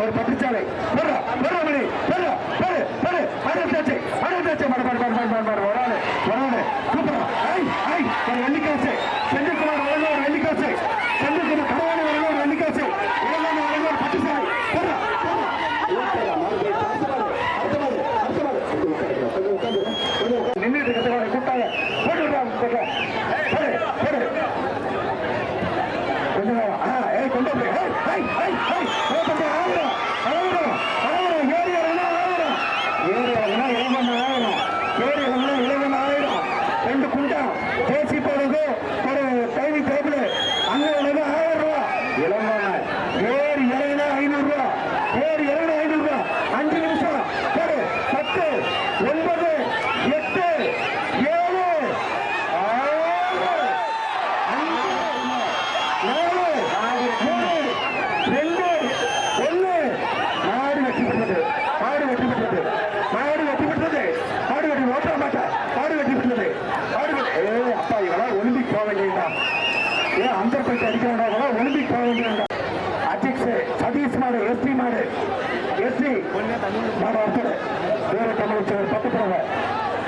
ஒரு பட்டுச்சாலை பெரு பெரு மணி பெரு பெரு பெரு அடுத்தாச்சு அடுத்தாச்சு மட மட மட மட மட ஒரு ஆளு ஒரு ஆளு. சூப்பரா ஐ ஐ ஒரு வெள்ளிக்காச்சு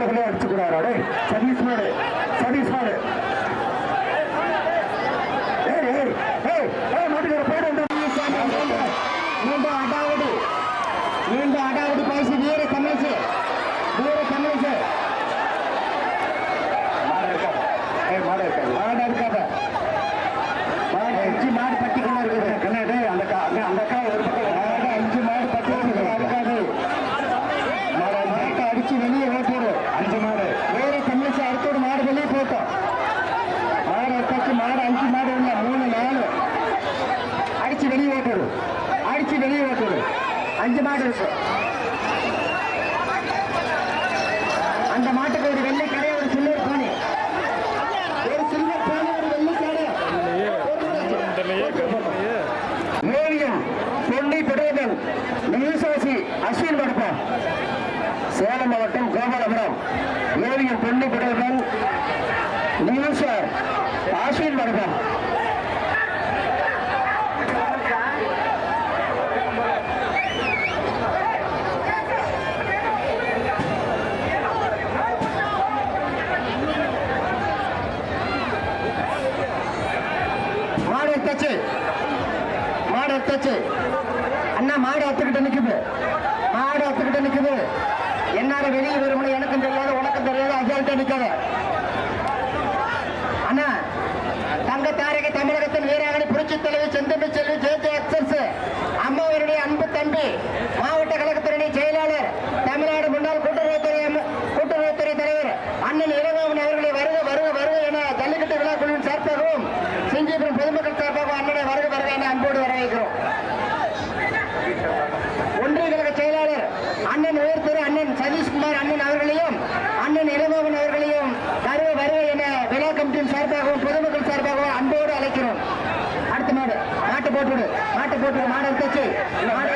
அவங்களுக்குள்ளே அடிச்சுக்கிறாரு சதீஷ் மேடு சதீஷ் மேடு அஞ்சு மாடு இருக்கு. அந்த மாட்டுக்கு ஒரு வெள்ளை கடை ஒரு சில்வர் பானை ஒரு சில்வர் பானை ஒரு வெள்ளை மேரியம் பொன்னி புடையதன் நியூசாசி அஸ்வின் படுப்பா. சேலம் மாவட்டம் கோபாலபுரம். மேரியம் பொன்னி புடையதன் நியூசார். எடுத்தாச்சு அண்ணா மாடு அத்துக்கிட்டு நிக்குது. மாடு அத்துக்கிட்டு நிக்குது. என்னால வெளியே வரும்னு எனக்கும் தெரியாது உனக்கும் தெரியாது அசால்ட்டா நிக்காத. அண்ணா தங்க தாரகை தமிழகத்தின் வீராங்கனை புரட்சி தலைவி செந்தம்பி செல்வி ஜே ஜே எக்ஸஸ் அம்மாவருடைய அன்பு தம்பி மாவட்ட கழகத்துறை செயலாளர் கமிட்டியின் சார்பாகவும் பொதுமக்கள் சார்பாகவும் அன்போடு அழைக்கிறோம். அடுத்த மாடு மாட்டு போட்டு மாட்டு போட்டு மாடு எடுத்து மாடு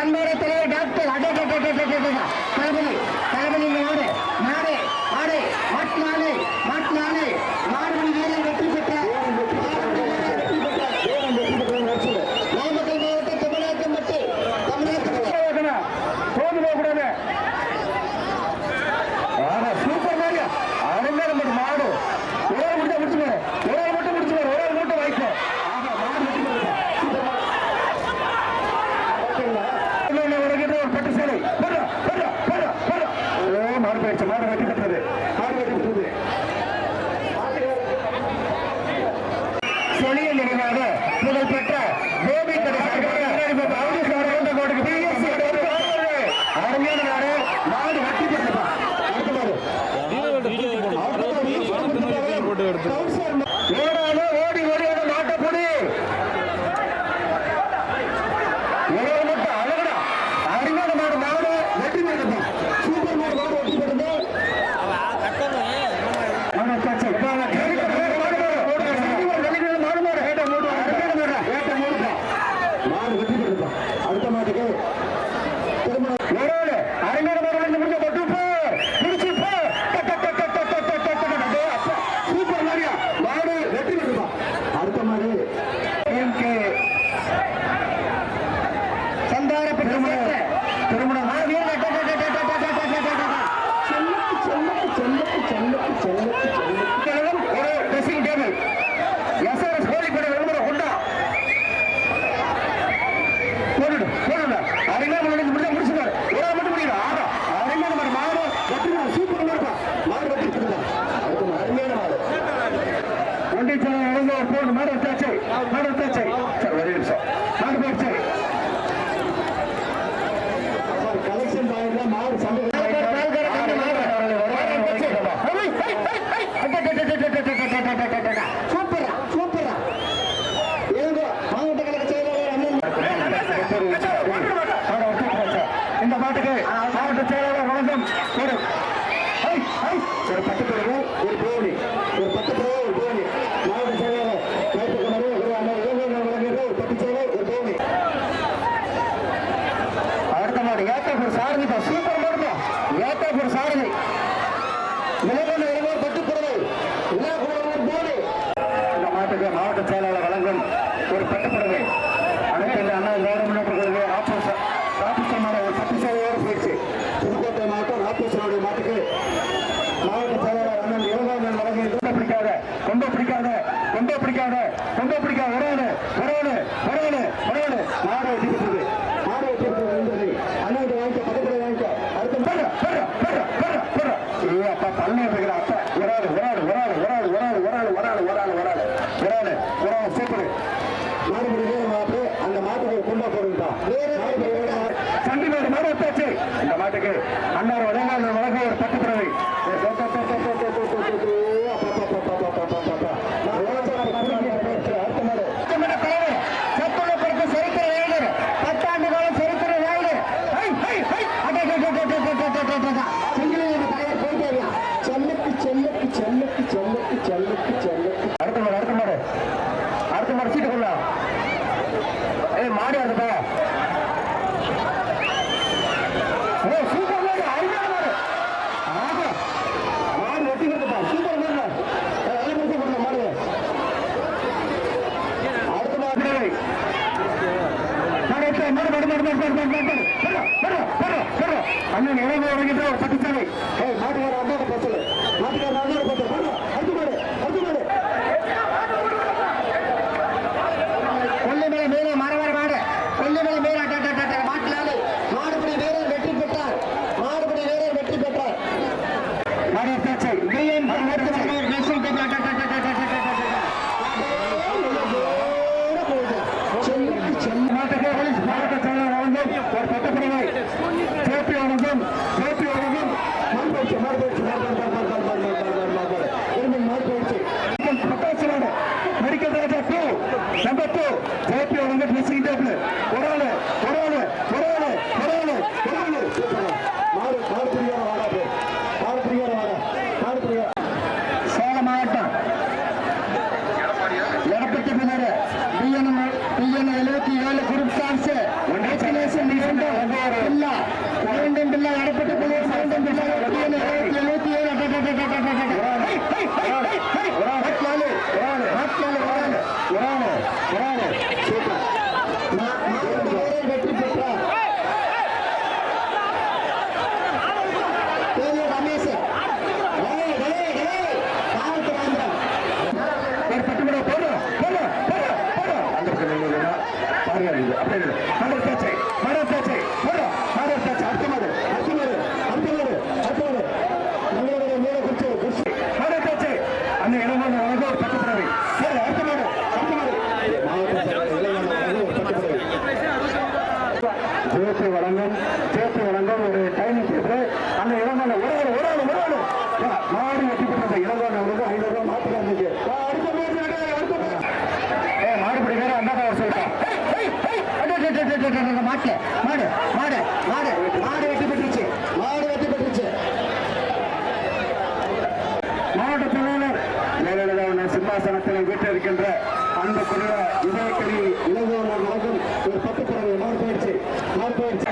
தன்மேடத்திலே டாக்டர். அடை தளபதி சொலிய நிறைவாக Chúng tôi. Oh, Taylor. சிங்காசனத்தில் வீட்டிருக்கின்ற அன்புக்குரிய இதயக்கறி இலகுவர்களுக்கும் ஒரு பத்து பிறகு மாற்பயிற்சி மாற்பயிற்சி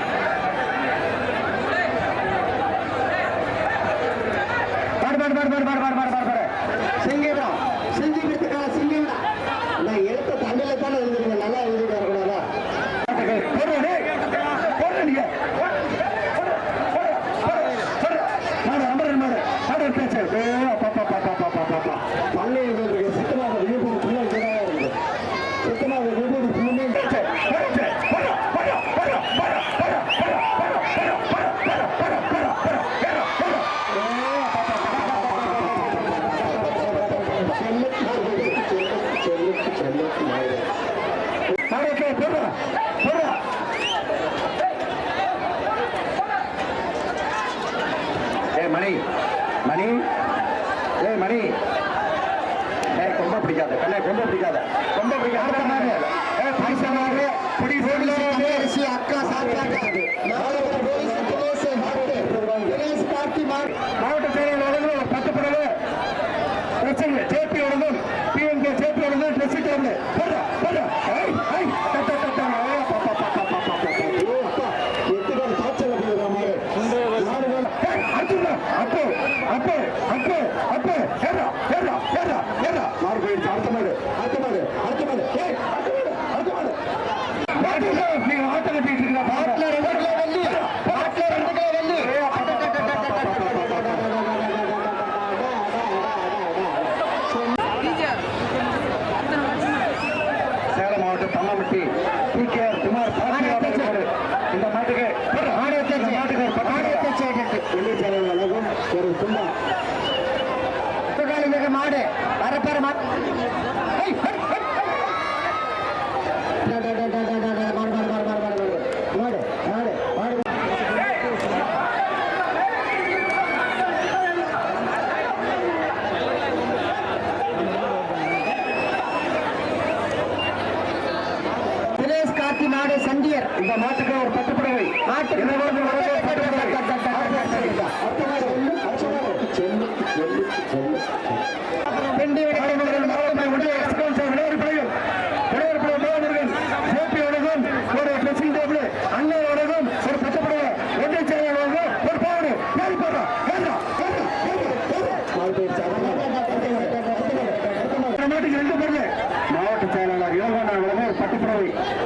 இல்லை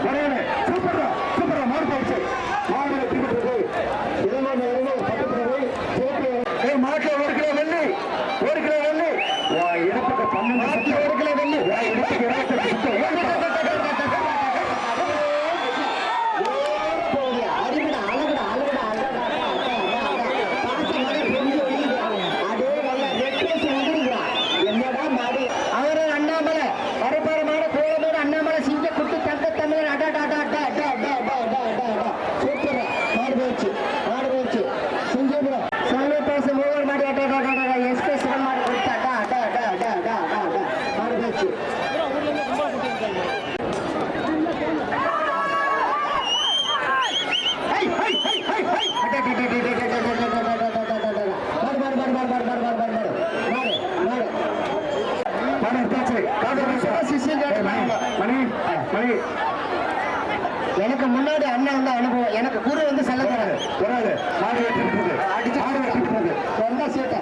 இதுதான் வந்து அனுபவம் எனக்கு குரு வந்து செல்ல தராது வராது மாடு வெட்டிருக்குது அடிச்சு மாடு வெட்டிருக்குது வந்தா சேட்டை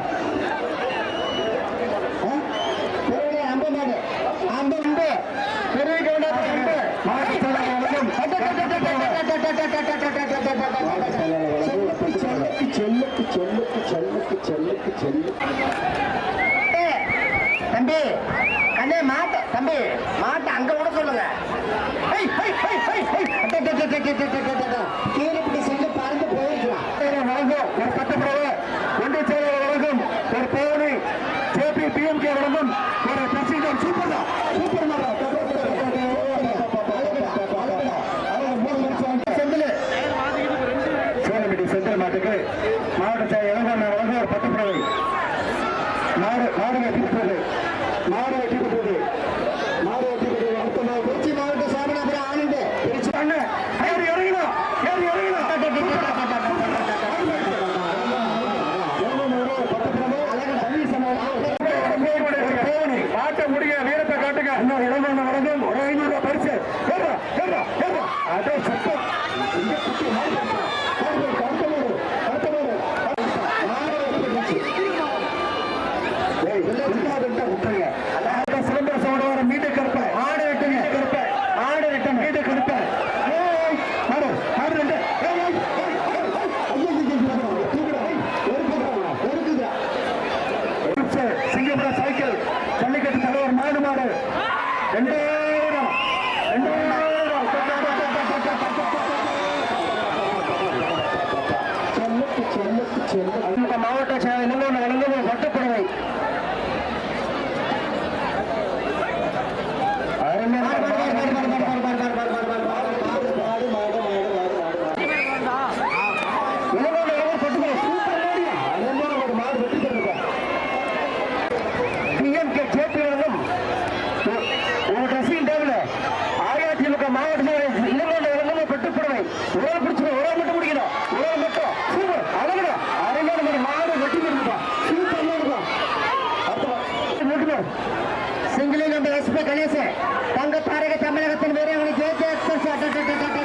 அம்ப மாடு அம்ப அம்பு பெரிய கவுண்டா அம்பு மாடு செல்லுக்கு செல்லுக்கு செல்லுக்கு செல்லுக்கு செல்லுக்கு செல்லு தம்பி கண்ணே மாத்த தம்பி மாத்த அங்க கூட சொல்லுங்க కిట కిట కిట కిట Singapore ¡Gol, gol, gol, gol!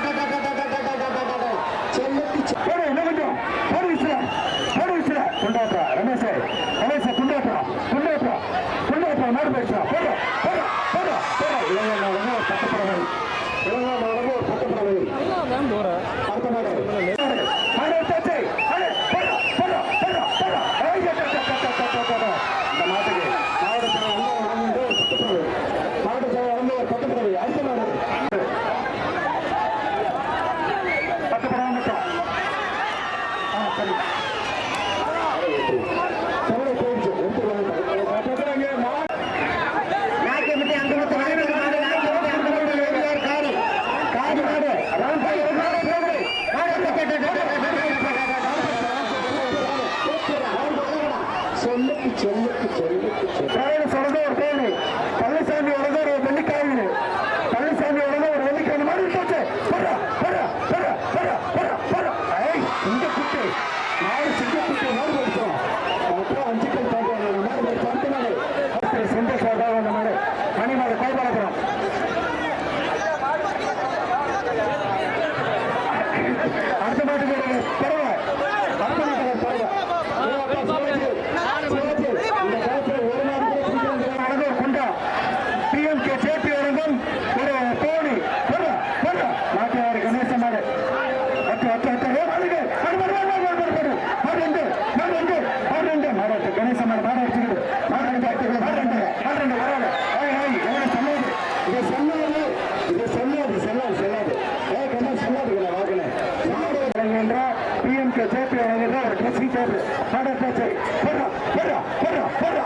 தேர்வு மாடு எடுத்தாச்சு போடுறா போடுறா போடுறா போடுறா